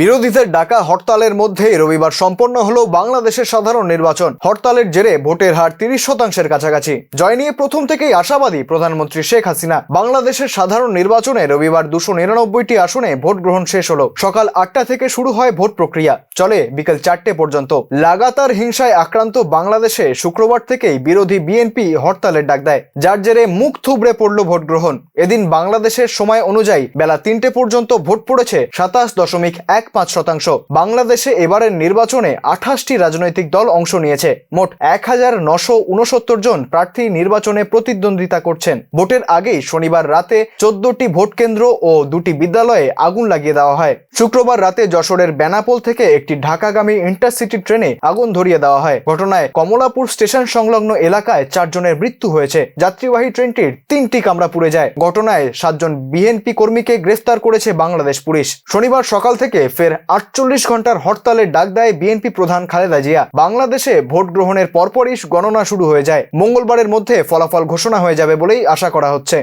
বিরোধীদের ডাকা হরতালের মধ্যে রবিবার সম্পন্ন হলো বাংলাদেশের সাধারণ নির্বাচন। হরতালের জেরে ভোটের হার তিরিশ শতাংশের কাছাকাছি। জয় নিয়ে প্রথম থেকেই আশাবাদী প্রধানমন্ত্রী শেখ হাসিনা। বাংলাদেশের সাধারণ নির্বাচনে রবিবার দুশো নিরানব্বইটি আসনে ভোট গ্রহণ শেষ হলো। সকাল আটটা থেকে শুরু হয় ভোট প্রক্রিয়া। চলে বিকেল চারটে পর্যন্ত। লাগাতার হিংসায় আক্রান্ত বাংলাদেশে শুক্রবার থেকেই বিরোধী বিএনপি হরতালের ডাক দেয়। যার জেরে মুখ থুবড়ে পড়ল ভোট গ্রহণ। এদিন বাংলাদেশের সময় অনুযায়ী বেলা তিনটে পর্যন্ত ভোট পড়েছে সাতাশ দশমিক এক পাঁচ শতাংশ। বাংলাদেশে এবারের নির্বাচনে আঠাশটি রাজনৈতিক দল অংশ নিয়েছে। মোট এক হাজার নশো উনসত্তর জন প্রার্থী নির্বাচনে প্রতিদ্বন্দ্বিতা করছেন। ভোটের আগেই শনিবার রাতে চোদ্দটি ভোট কেন্দ্র ও দুটি বিদ্যালয়ে আগুন লাগিয়ে দেওয়া হয়। শুক্রবার রাতে যশোরের বেনাপোল থেকে একটি ঢাকাগামী ইন্টারসিটি ট্রেনে আগুন ধরিয়ে দেওয়া হয়। ঘটনায় কমলাপুর স্টেশন সংলগ্ন এলাকায় চারজনের মৃত্যু হয়েছে। যাত্রীবাহী ট্রেনটির তিনটি কামরা পুড়ে যায়। ঘটনায় সাতজন বিএনপি কর্মীকে গ্রেফতার করেছে বাংলাদেশ পুলিশ। শনিবার সকাল থেকে ফের আটচল্লিশ ঘণ্টার হরতালের ডাক দেয় বিএনপি প্রধান খালেদা জিয়া। বাংলাদেশে ভোট গ্রহণের পরপরই গণনা শুরু হয়ে যায়। মঙ্গলবারের মধ্যে ফলাফল ঘোষণা হয়ে যাবে বলেই আশা করা হচ্ছে।